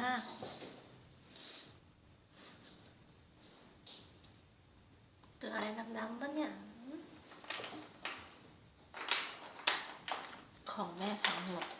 มาก ตัวอะไรดำๆปะเนี่ย ของแม่ทั้งหมด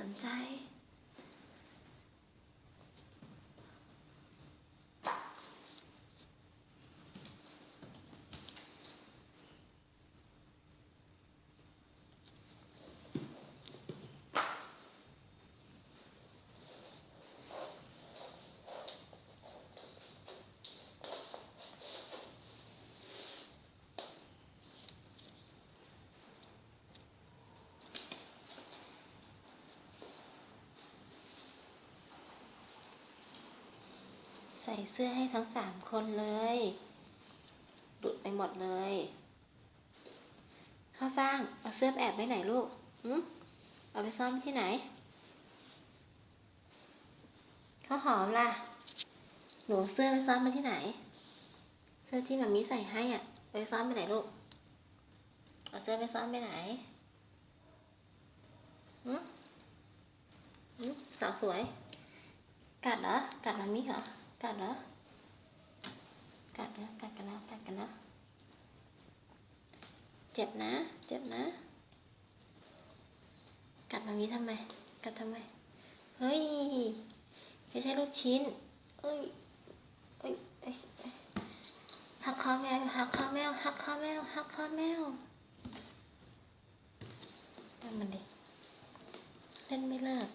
สน ใจ ใส่เสื้อให้ทั้งสามคนเลยหลุดไปหมดเลยข้าวฟ่าง เอาเสื้อไปแอบไว้ไหนลูกหืมเอาไปซ่อนที่ไหนข้าวหอมล่ะ หนูเสื้อไปซ่อนไปที่ไหน เสื้อที่มามีใส่ให้อะ ไปซ่อนไปไหนลูก เอาเสื้อไปซ่อนไปไหนหืมหืมสาวสวย กัดเหรอ กัดมามิเหรอ กัดเหรอกัดเหรอกัดกันแล้วกัดกันแล้วเจ็บนะ เจ็บนะ กัดมามิทำไม กัดทำไม เฮ้ยไม่ใช่ลูกชิ้นเอ้ยเอ้ยเอ้ยหักคอแมวหักคอแมวหักคอแมวหักคอแมวนั่นมันดิเล่นไม่เลิก